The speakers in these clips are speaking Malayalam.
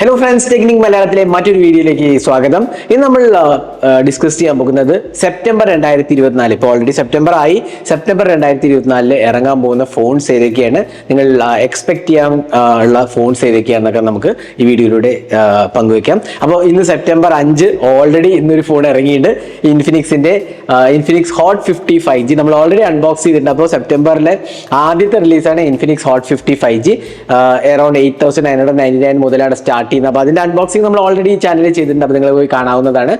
ഹലോ ഫ്രണ്ട്സ് ടെക്നിക് മലയാളത്തിലെ മറ്റൊരു വീഡിയോയിലേക്ക് സ്വാഗതം. ഇന്ന് നമ്മൾ ഡിസ്കസ് ചെയ്യാൻ പോകുന്നത് സെപ്റ്റംബർ രണ്ടായിരത്തി ഇരുപത്തിനാല് ഇപ്പോൾ ഓൾറെഡി സെപ്റ്റംബർ ആയി. സെപ്റ്റംബർ രണ്ടായിരത്തി ഇരുപത്തിനാലിൽ ഇറങ്ങാൻ പോകുന്ന ഫോൺസ് ഏതൊക്കെയാണ് നിങ്ങൾ എക്സ്പെക്ട് ചെയ്യാൻ ഉള്ള ഫോൺസ് ഏതൊക്കെയാണെന്നൊക്കെ നമുക്ക് ഈ വീഡിയോയിലൂടെ പങ്കുവയ്ക്കാം അപ്പോൾ ഇന്ന് സെപ്റ്റംബർ അഞ്ച് ഓൾറെഡി ഇന്നൊരു ഫോൺ ഇറങ്ങിയിട്ടുണ്ട്. ഇൻഫിനിക്സിന്റെ Infinix hot fifty five G നമ്മൾ ഓൾറെഡി അൺബോക്സ് ചെയ്തിട്ടുണ്ട്. അപ്പോൾ സെപ്റ്റംബറിലെ ആദ്യത്തെ റിലീസാണ് Infinix hot fifty five G around eight thousand nine hundred ninety nine മുതലാണ് സ്റ്റാർട്ട് ചെയ്യുന്നത് അപ്പോൾ അതിന്റെ അൺബോക്സിംഗ് നമ്മൾ ഓൾറെഡി ഈ ചാനലിൽ ചെയ്തിട്ടുണ്ട്. അപ്പോൾ നിങ്ങൾ പോയി കാണാവുന്നതാണ്.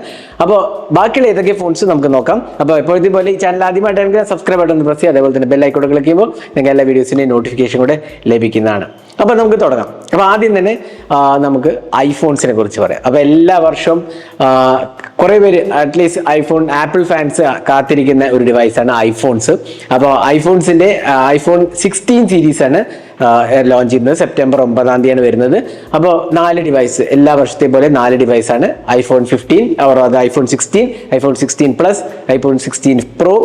അപ്പോൾ ബാക്കിയുള്ള ഏതൊക്കെ ഫോൺസ് നമുക്ക് നോക്കാം. അപ്പോൾ എപ്പോഴത്തെ പോലെ ഈ ചാനൽ ആദ്യമായിട്ടാണെങ്കിൽ സബ്സ്ക്രൈബ് ബട്ടൺ പ്രസ് ചെയ്യുക. അതേപോലെ തന്നെ ബെൽ ഐക്കോട്ട് ക്ലിക്ക് ചെയ്യുമ്പോൾ നിങ്ങൾക്ക് എല്ലാ വീഡിയോസിന്റെയും നോട്ടിഫിക്കേഷൻ കൂടെ ലഭിക്കുന്നതാണ്. അപ്പോൾ നമുക്ക് തുടങ്ങാം. അപ്പോൾ ആദ്യം തന്നെ നമുക്ക് ഐഫോൺസിനെ കുറിച്ച് പറയാം. അപ്പോൾ എല്ലാ വർഷവും കുറേ പേര് അറ്റ്ലീസ്റ്റ് ഐഫോൺ ആപ്പിൾ ഫാൻസ് കാത്തിരിക്കുന്ന ഒരു ഡിവൈസാണ് ഐഫോൺസ് അപ്പോൾ ഐഫോൺസിന്റെ ഐഫോൺ സിക്സ്റ്റീൻ സീരീസാണ് ലോഞ്ച് ചെയ്യുന്നത് സെപ്റ്റംബർ ഒമ്പതാം തീയതിയാണ് വരുന്നത്. അപ്പോൾ നാല് ഡിവൈസ് എല്ലാ വർഷത്തെ പോലെ നാല് ഡിവൈസ് ആണ്. ഐഫോൺ ഫിഫ്റ്റീൻ അവർ അത് iPhone sixteen iPhone sixteen plus iPhone sixteen pro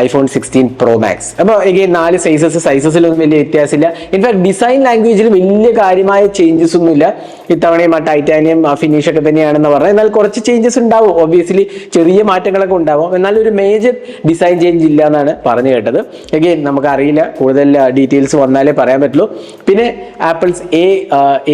iPhone sixteen pro max അപ്പോൾ എഗെയിൻ നാല് സൈസസ് സൈസസിലൊന്നും വലിയ വ്യത്യാസമില്ല. ഇൻഫാക്ട് ഡിസൈൻ ലാംഗ്വേജിൽ വലിയ കാര്യമായ ചേഞ്ചസ് ഒന്നുമില്ല. ഇത്തവണയും ആ ടൈറ്റാനിയം ആ ഫിനിഷ് ഒക്കെ തന്നെയാണെന്ന് പറഞ്ഞാൽ എന്നാൽ കുറച്ച് ചേഞ്ചസ് ഉണ്ടാവും. ഒബ്വിയസ്ലി ചെറിയ മാറ്റങ്ങളൊക്കെ ഉണ്ടാവും. എന്നാൽ ഒരു മേജർ ഡിസൈൻ ചേഞ്ച് ഇല്ല എന്നാണ് പറഞ്ഞു കേട്ടത്. എഗെയിൻ നമുക്ക് അറിയില്ല കൂടുതൽ ഡീറ്റെയിൽസ് വന്നാലേ പറയാൻ പറ്റുള്ളൂ. പിന്നെ ആപ്പിൾസ് എ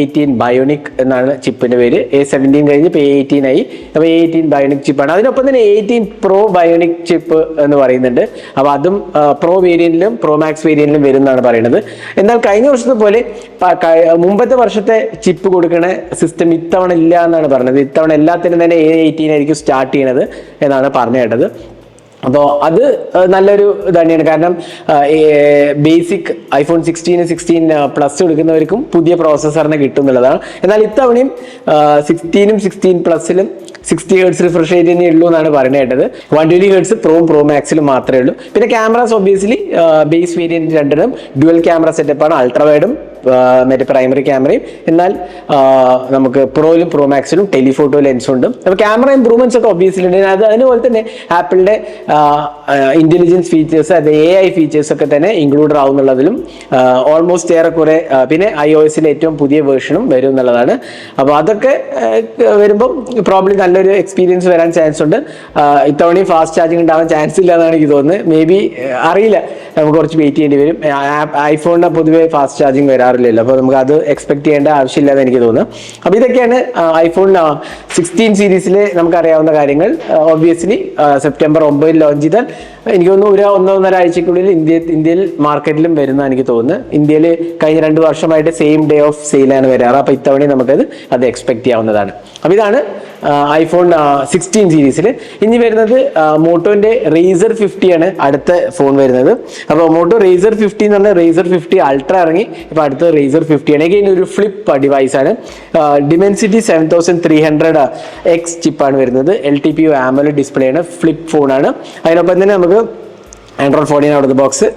എയ്റ്റീൻ ബയോണിക് എന്നാണ് ചിപ്പിന്റെ പേര്. എ സെവന്റീൻ കഴിഞ്ഞ് ഇപ്പോൾ എ എയ്റ്റീൻ ആയി. അപ്പോൾ എ എയ്റ്റീൻ ബയോണിക് ചിപ്പാണ് അതിനൊപ്പം തന്നെ എയ്റ്റീൻ പ്രോ ബയോണിക് ചിപ്പ് എന്ന് പറയുന്നുണ്ട്. അപ്പോൾ അതും പ്രോ വേരിയന്റിലും പ്രോ മാക്സ് വേരിയന്റിലും വരും എന്നാണ് പറയുന്നത്. എന്നാൽ കഴിഞ്ഞ വർഷത്തെ പോലെ മുമ്പത്തെ വർഷത്തെ ചിപ്പ് കൊടുക്കുന്ന സിസ്റ്റം ഇത്തവണ ഇല്ല എന്നാണ് പറഞ്ഞത്. ഇത്തവണ എല്ലാത്തിനും തന്നെ എ എയ്റ്റീൻ ആയിരിക്കും സ്റ്റാർട്ട് ചെയ്യണത് എന്നാണ് പറഞ്ഞു കേട്ടത്. അപ്പോൾ അത് നല്ലൊരു തന്നെയാണ്. കാരണം basic iPhone sixteen sixteen plus എടുക്കുന്നവർക്കും പുതിയ പ്രോസസ്സറിനെ കിട്ടും എന്നുള്ളതാണ്. എന്നാൽ ഇത്തവണയും സിക്സ്റ്റീനും സിക്സ്റ്റീൻ പ്ലസിലും സിക്സ്റ്റി ഹേർട്സ് റിഫ്രഷ് റേറ്റ് തന്നെ ഉള്ളൂ എന്നാണ് പറയുന്നത് one twenty hertz pro pro മാക്സിൽ മാത്രമേ ഉള്ളൂ. പിന്നെ ക്യാമറാസ് ഒബ്വിയസ്ലി ബേസ് വേരിയന്റ് രണ്ടിനും ഡ്യുവൽ ക്യാമറ സെറ്റപ്പാണ് അൾട്രാ വൈഡും മറ്റേ പ്രൈമറി ക്യാമറയും എന്നാൽ നമുക്ക് പ്രോയിലും പ്രോ മാക്സിലും ടെലിഫോട്ടോ ലെൻസും ഉണ്ട്. അപ്പോൾ ക്യാമറ ഇമ്പ്രൂവ്മെന്റ്സ് ഒക്കെ ഒബ്വിയസ്ലി ഉണ്ട്. അത് അതുപോലെ തന്നെ ആപ്പിളിന്റെ ഇന്റലിജൻസ് ഫീച്ചേഴ്സ് അത് എ ഐ ഫീച്ചേഴ്സ് ഒക്കെ തന്നെ ഇൻക്ലൂഡ് ആവുന്നുള്ളതിലും ഓൾമോസ്റ്റ് ഏറെക്കുറെ പിന്നെ ഐ ഒ എസിലെ ഏറ്റവും പുതിയ വേർഷനും വരും എന്നുള്ളതാണ്. അപ്പോൾ അതൊക്കെ വരുമ്പോൾ പ്രോബ്ലി നല്ലൊരു എക്സ്പീരിയൻസ് വരാൻ ചാൻസ് ഉണ്ട്. ഇത്തവണയും ഫാസ്റ്റ് ചാർജിങ് ഉണ്ടാവാൻ ചാൻസ് ഇല്ല എന്നാണ് എനിക്ക് തോന്നുന്നത്. മേ ബി അറിയില്ല. നമുക്ക് കുറച്ച് വെയിറ്റ് ചെയ്യേണ്ടി വരും. ഐഫോണിന് പൊതുവേ ഫാസ്റ്റ് ചാർജിങ് വരാറില്ലല്ലോ. അപ്പോൾ നമുക്ക് അത് എക്സ്പെക്ട് ചെയ്യേണ്ട ആവശ്യമില്ല എന്ന് എനിക്ക് തോന്നുന്നു. അപ്പോൾ ഇതൊക്കെയാണ് ഐഫോണിന് സിക്സ്റ്റീൻ സീരീസിൽ നമുക്കറിയാവുന്ന കാര്യങ്ങൾ. ഒബ്വിയസ്ലി സെപ്റ്റംബർ ഒമ്പതിൽ ലോഞ്ച് ചെയ്താൽ എനിക്ക് തോന്നുന്നു ഒരു ഒന്നോ ഒന്നര ആഴ്ചക്കുള്ളിൽ ഇന്ത്യ ഇന്ത്യയിൽ മാർക്കറ്റിലും വരുന്ന എനിക്ക് തോന്നുന്നു. ഇന്ത്യയിൽ കഴിഞ്ഞ രണ്ട് വർഷമായിട്ട് സെയിം ഡേ ഓഫ് സെയിലാണ് വരാറ്. അപ്പോൾ ഇത്തവണ നമുക്കത് അത് എക്സ്പെക്ട് ചെയ്യാവുന്നതാണ്. അപ്പോൾ ഇതാണ് ഐഫോൺ സിക്സ്റ്റീൻ സീരീസിൽ ഇനി വരുന്നത് മോട്ടോന്റെ റേസർ ഫിഫ്റ്റി ആണ് അടുത്ത ഫോൺ വരുന്നത്. അപ്പോൾ മോട്ടോ റേസർ ഫിഫ്റ്റി എന്ന് പറഞ്ഞാൽ റേസർ ഫിഫ്റ്റി അൾട്ര ഇറങ്ങി. ഇപ്പോൾ അടുത്ത റേസർ ഫിഫ്റ്റി ആണ്. again ഒരു ഫ്ലിപ്പ് ഡിവൈസ് ആണ്. Dimensity seven thousand three hundred X ചിപ്പാണ് വരുന്നത്. L T P U AMOLED display ആണ്. ഫ്ലിപ്പ് ഫോണാണ് അതിനൊപ്പം തന്നെ നമുക്ക് Ayrıca Android fourteen out box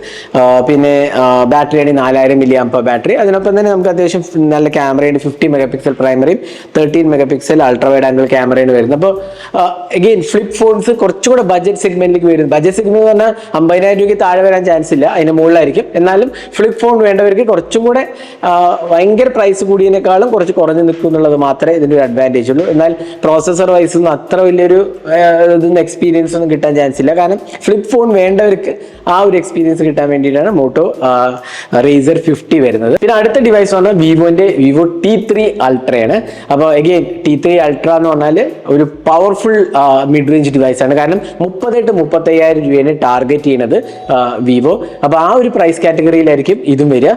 പിന്നെ ബാറ്ററി നാലായിരം മില്ലി ആമ്പ ബാറ്ററി അതിനൊപ്പം തന്നെ നമുക്ക് അത്യാവശ്യം നല്ല ക്യാമറയുണ്ട് fifty mega pixel പ്രൈമറിയും thirteen mega pixel ultra wide angle ക്യാമറയാണ് വരുന്നത്. അപ്പോൾ അഗെയിൻ ഫ്ലിപ്പ് ഫോൺസ് കുറച്ചുകൂടെ ബഡ്ജറ്റ് സെഗ്മെന്റിലേക്ക് വരുന്നത് ബഡ്ജറ്റ് സെഗ്മെന്റ് എന്ന് പറഞ്ഞാൽ അമ്പതിനായിരം രൂപയ്ക്ക് താഴെ വരാൻ ചാൻസ് ഇല്ല. അതിന് മുകളിലായിരിക്കും. എന്നാലും ഫ്ലിപ്പ് ഫോൺ വേണ്ടവർക്ക് കുറച്ചും കൂടെ ഭയങ്കര പ്രൈസ് കൂടിയതിനേക്കാളും കുറച്ച് കുറഞ്ഞു നിൽക്കും എന്നുള്ളത് മാത്രമേ ഇതിന്റെ ഒരു അഡ്വാന്റേജ് ഉള്ളൂ. എന്നാൽ പ്രോസസ്സർ വൈസ് ഒന്നും അത്ര വലിയൊരു ഇതൊന്നും എക്സ്പീരിയൻസ് ഒന്നും കിട്ടാൻ ചാൻസ് ഇല്ല. കാരണം ഫ്ലിപ്പ് ഫോൺ വേണ്ടവർക്ക് ആ ഒരു എക്സ്പീരിയൻസ് കിട്ടാൻ വേണ്ടിയിട്ടാണ് മോട്ടോ റേസർ ഫിഫ്റ്റി വരുന്നത്. പിന്നെ അടുത്ത ഡിവൈസ് പറഞ്ഞാൽ വിവോന്റെ വിവോ ടി ത്രീ അൾട്രയാണ് അപ്പോൾ എഗെയിൻ ടി ത്രീ അൾട്ര എന്ന് പറഞ്ഞാൽ ഒരു പവർഫുൾ മിഡ് റേഞ്ച് ഡിവൈസ് ആണ്. കാരണം മുപ്പത്തെട്ട് മുപ്പത്തയ്യായിരം രൂപയാണ് ടാർഗറ്റ് ചെയ്യുന്നത് വിവോ. അപ്പോൾ ആ ഒരു പ്രൈസ് കാറ്റഗറിയിലായിരിക്കും ഇതും വരിക.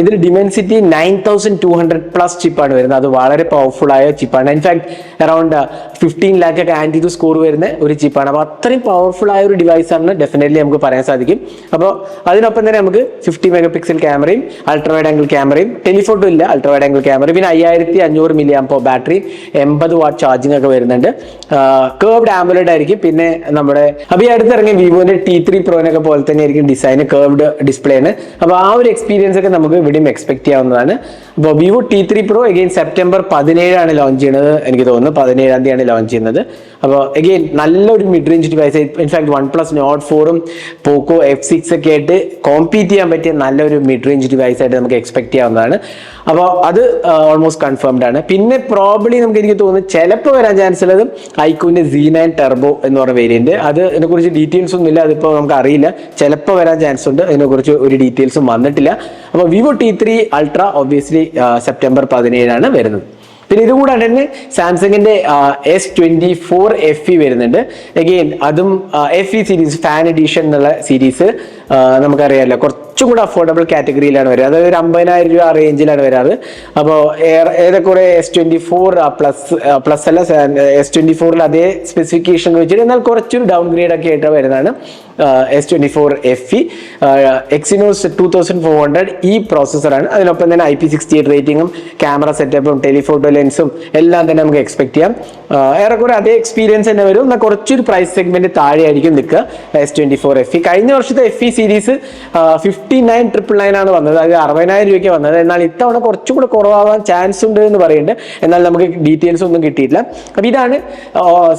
ഇതിന് Dimensity nine thousand two hundred plus ചിപ്പാണ് വരുന്നത്. അത് വളരെ പവർഫുൾ ആയ ചിപ്പാണ് in fact around fifteen lakh ഒക്കെ ആന്റി സ്കോർ വരുന്ന ഒരു ചിപ്പാണ് അപ്പോൾ അത്രയും പവർഫുൾ ആയ ഒരു ഡിവൈസ് ആണ് ഡെഫിനറ്റ്ലി നമുക്ക് പറയാൻ സാധിക്കും. അപ്പോൾ അതിനൊപ്പം തന്നെ നമുക്ക് ഫിഫ്റ്റി മെഗാ പിക്സൽ ക്യാമറയും അൾട്രാവൈഡ് ആംഗിൾ ക്യാമറയും ടെലിഫോട്ടോ ഇല്ല അൾട്രാവൈഡ് ആംഗിൾ ക്യാമറ പിന്നെ അയ്യായിരത്തി അഞ്ഞൂറ് മില്ലി ആമ്പോ ബാറ്ററി എൺപത് വാട്ട് ചാർജിങ് ഒക്കെ വരുന്നുണ്ട്. കേർവ്ഡ് ആംബുലഡ് ആയിരിക്കും. പിന്നെ നമ്മുടെ അപ്പോൾ ഈ അടുത്ത് ഇറങ്ങിയ വിവോന്റെ ടി ത്രീ പ്രോനൊക്കെ പോലെ തന്നെ ആയിരിക്കും ഡിസൈൻ കേർവ്ഡ് ഡിസ്പ്ലേ ആണ്. അപ്പോൾ ആ ഒരു എക്സ്പീരിയൻസ് ഒക്കെ നമുക്ക് ഇവിടെയും എക്സ്പെക്ട് ചെയ്യാവുന്നതാണ്. അപ്പോൾ Vivo T three pro again September പതിനേഴാണ് launch ചെയ്യുന്നത്. എനിക്ക് തോന്നുന്നു പതിനേഴാം തീയതിയാണ് ലോഞ്ച് ചെയ്യുന്നത്. അപ്പോൾ എഗെയിൻ നല്ലൊരു mid range device in fact one plus note ഫോറും പോക്കോ എഫ് സിക്സ് ഒക്കെ ആയിട്ട് കോമ്പീറ്റ് ചെയ്യാൻ പറ്റിയ നല്ലൊരു മിഡ് റേഞ്ച് ഡിവൈസ് ആയിട്ട് നമുക്ക് എക്സ്പെക്ട് ചെയ്യാവുന്നതാണ്. അപ്പോൾ അത് ഓൾമോസ്റ്റ് കൺഫേംഡ് ആണ്. പിന്നെ പ്രോബ്ലി നമുക്ക് എനിക്ക് തോന്നുന്നു ചിലപ്പോൾ വരാൻ ചാൻസ് ഉള്ളത് ഐക്യൂന്റെ സി നയൻ ടെർബോ എന്ന് പറഞ്ഞ വേരിയന്റ് അത് ഇതിനെക്കുറിച്ച് ഡീറ്റെയിൽസ് ഒന്നും ഇല്ല അതിപ്പോൾ നമുക്ക് അറിയില്ല. ചിലപ്പോൾ വരാൻ ചാൻസ് ഉണ്ട്. അതിനെക്കുറിച്ച് ഒരു ഡീറ്റെയിൽസും വന്നിട്ടില്ല. അപ്പോൾ Vivo T three ultra obviously September പതിനേഴാണ് വരുന്നത്. പിന്നെ ഇതുകൂടാണ്ട് തന്നെ സാംസങ്ങിന്റെ S twenty four F E വരുന്നുണ്ട്. അഗെയിൻ അതും F E series fan edition എന്നുള്ള സീരീസ് നമുക്കറിയാമല്ലോ കുറച്ചും കൂടെ അഫോർഡബിൾ കാറ്റഗറിയിലാണ് വരിക. അതായത് ഒരു അമ്പതിനായിരം രൂപ റേഞ്ചിലാണ് വരാറ് അപ്പോൾ ഏതൊക്കെ S twenty four plus plus അല്ല എസ് ട്വന്റി ഫോറിൽ അതേ സ്പെസിഫിക്കേഷൻ വെച്ചിട്ട് എന്നാൽ കുറച്ചൊരു ഡൗൺ ഗ്രേഡ് ഒക്കെ ആയിട്ട് വരുന്നതാണ്. S twenty four F E Exynos two thousand four hundred ഈ പ്രോസസ്സറാണ് അതിനൊപ്പം തന്നെ ഐ പി സിക്സ്റ്റി എയ്റ്റ് റേറ്റിംഗും ക്യാമറ സെറ്റപ്പും ടെലിഫോട്ടോ ലെൻസും എല്ലാം തന്നെ നമുക്ക് എക്സ്പെക്ട് ചെയ്യാം. ഏറെക്കുറെ അതേ എക്സ്പീരിയൻസ് തന്നെ വരും. എന്നാൽ കുറച്ചൊരു പ്രൈസ് സെഗ്മെന്റ് താഴെയായിരിക്കും നിൽക്കുക. S twenty four F E കഴിഞ്ഞ വർഷത്തെ F E series fifty nine triple nine ആണ് വന്നത്. അത് അറുപതിനായിരം രൂപയ്ക്ക് വന്നത്. എന്നാൽ ഇത്തവണ കുറച്ചും കൂടെ കുറവാകാൻ ചാൻസ് ഉണ്ട് എന്ന് പറയുന്നുണ്ട്. എന്നാൽ നമുക്ക് ഡീറ്റെയിൽസ് ഒന്നും കിട്ടിയിട്ടില്ല. അപ്പോൾ ഇതാണ്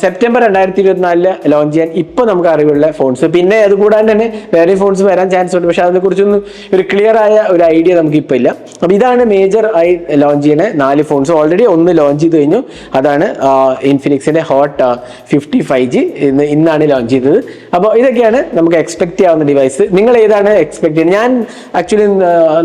സെപ്റ്റംബർ രണ്ടായിരത്തി ഇരുപത്തിനാലിൽ ലോഞ്ച് ചെയ്യാൻ ഇപ്പൊ നമുക്ക് അറിവുള്ള ഫോൺസ് പിന്നെ അതുകൂടാണ്ട് തന്നെ വേറെ ഫോൺസ് വരാൻ ചാൻസ് ഉണ്ട്. പക്ഷെ അതിനെക്കുറിച്ചൊന്നും ഒരു ക്ലിയർ ആയ ഒരു ഐഡിയ നമുക്ക് ഇപ്പോൾ ഇല്ല. അപ്പോൾ ഇതാണ് മേജർ ആയി ലോഞ്ച് ചെയ്യുന്ന നാല് ഫോൺസ് ഓൾറെഡി ഒന്ന് ലോഞ്ച് ചെയ്ത് കഴിഞ്ഞു. അതാണ് ഇൻഫിനിക്സിന്റെ ഹോട്ട് ഫിഫ്റ്റി ഫൈവ് ജി ഇന്ന് ഇന്നാണ് ലോഞ്ച് ചെയ്തത്. അപ്പോൾ ഇതൊക്കെയാണ് നമുക്ക് എക്സ്പെക്ട് ചെയ്യാവുന്ന ഡിവൈസ് നിങ്ങൾ ഏതാണ് എക്സ്പെക്ട് ചെയ്യുന്നത്? ഞാൻ ആക്ച്വലി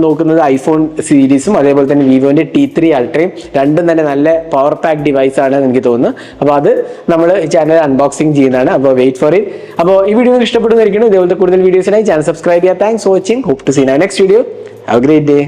നോക്കുന്നത് ഐഫോൺ സീരീസും അതേപോലെ തന്നെ വിവോന്റെ ടി ത്രീ അൾട്രയും രണ്ടും തന്നെ നല്ല പവർ പാക്ക് ഡിവൈസ് ആണ് എനിക്ക് തോന്നുന്നു. അപ്പോൾ അത് നമ്മൾ ചാനൽ അൺബോക്സിംഗ് ചെയ്യുന്നതാണ്. അപ്പോൾ വെയിറ്റ് ഫോർ ഇറ്റ് അപ്പോൾ ഈ വീഡിയോ ഇഷ്ടപ്പെടുന്നതായിരിക്കും ഇതേപോലത്തെ കൂടുതൽ വീഡിയോസിനായി ചാനൽ സബ്സ്ക്രൈബ് ചെയ്യുക. Thanks watching hope to see next video have great day